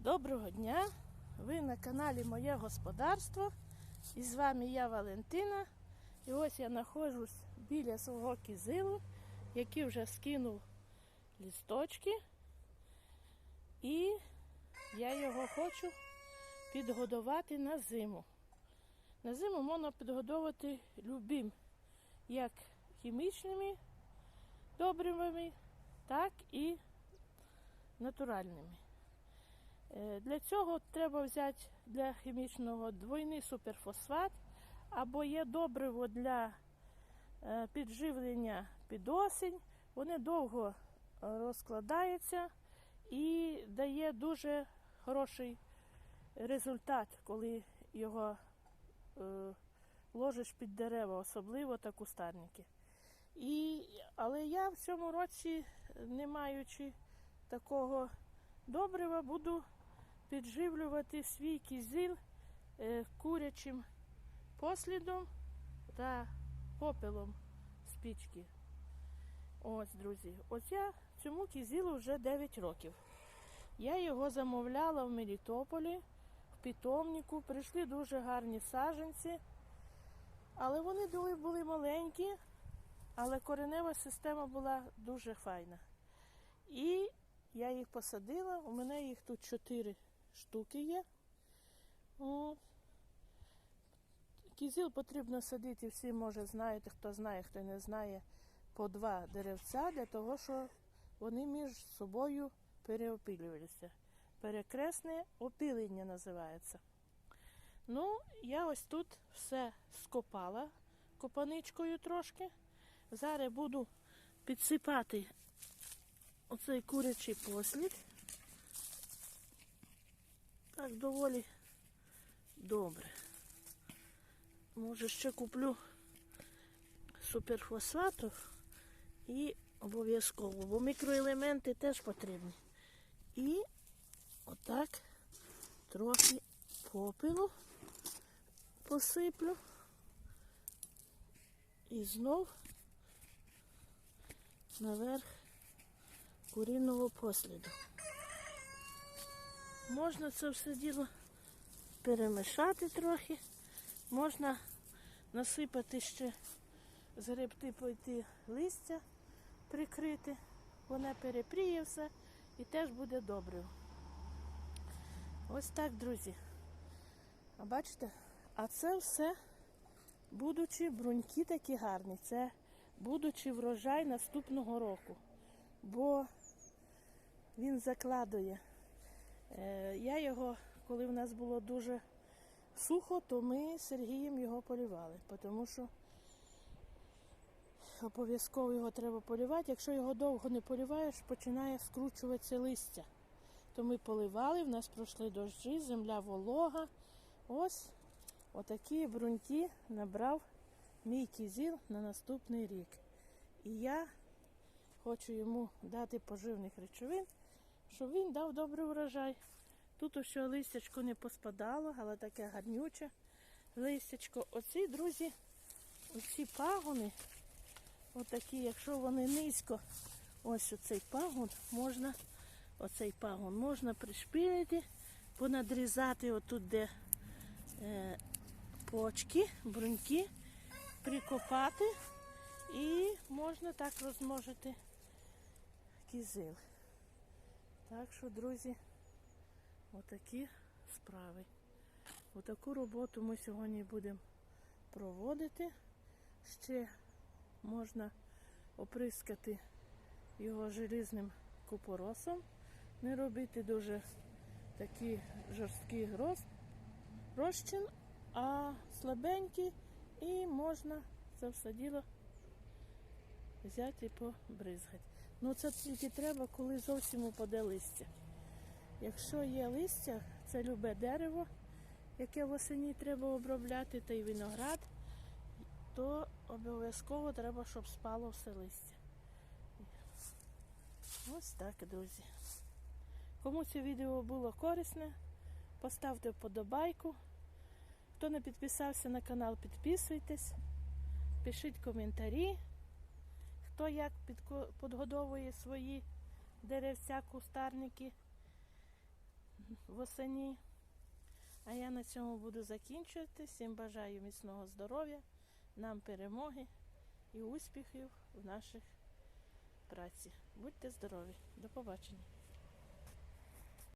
Доброго дня! Ви на каналі Моє Господарство. І з вами я Валентина. І ось я знаходжусь біля свого кізилу, який вже скинув лісточки. І я його хочу підгодувати на зиму. На зиму можна підгодовувати любим, як хімічними добривами, так і натуральними. Е, Для цього треба взяти для хімічного двойний суперфосфат, або є добриво для е, підживлення під осінь. Вони довго розкладаються і дає дуже хороший результат, коли його е, ложиш під дерева, особливо та кустарники. І, але я в цьому році, не маючи такого добрива, буду підживлювати свій кізил е, курячим послідом та попелом з пічки. Ось, друзі, ось я цьому кізілу вже 9 років. Я його замовляла в Мелітополі, в питомнику. Прийшли дуже гарні саджанці, але вони були маленькі, але коренева система була дуже файна. І я їх посадила, у мене їх тут 4 штуки є. От. Кізіл потрібно садити, всі може знаєте, хто знає, хто не знає, по два деревця для того, щоб вони між собою переопилювалися. Перекресне опилення називається. Ну, я ось тут все скопала копаничкою трошки. Зараз буду підсипати оцей курячий послід. Так доволі добре. Може ще куплю суперфосфату і обов'язково, бо мікроелементи теж потрібні. І отак трохи попелу посиплю. І знов наверх курінного посліду. Можна це все діло перемішати трохи. Можна насипати ще згребти пойти листя, прикрити, вона перепріє все і теж буде добре. Ось так, друзі. А бачите? А це все, будучи бруньки такі гарні, це будучи врожай наступного року. Бо він закладує. Е, Я його, коли в нас було дуже сухо, то ми з Сергієм його полювали, тому що обов'язково його треба полювати. Якщо його довго не полюваєш, починає скручуватися листя. То ми поливали, в нас пройшли дощі, земля волога. Ось отакі бруньки набрав мій кізіл на наступний рік. І я хочу йому дати поживних речовин, щоб він дав добрий урожай. Тут ось листячко не поспадало, але таке гарнюче листячко. Оці, друзі, оці пагони, отакі, якщо вони низько, ось оцей пагон, можна, оцей пагон можна пришпилити, понадрізати отут, де е, почки, бруньки, прикопати і можна так розмножити кізил. Так що, друзі, отакі справи. Отаку роботу ми сьогодні будемо проводити. Ще можна оприскати його желізним купоросом, не робити дуже такий жорсткий розчин, а слабенький і можна це все діло взяти і побризгати. Ну це тільки треба, коли зовсім упаде листя. Якщо є листя, це любе дерево, яке восені треба обробляти, та й виноград, то обов'язково треба, щоб спало все листя. Ось так, друзі. Кому це відео було корисне, поставте вподобайку. Хто не підписався на канал, підписуйтесь, пишіть коментарі, хто як підгодовує свої деревця, кустарники. восені. А я на цьому буду закінчувати. Всім бажаю міцного здоров'я, нам перемоги і успіхів в наших праці. Будьте здорові. До побачення.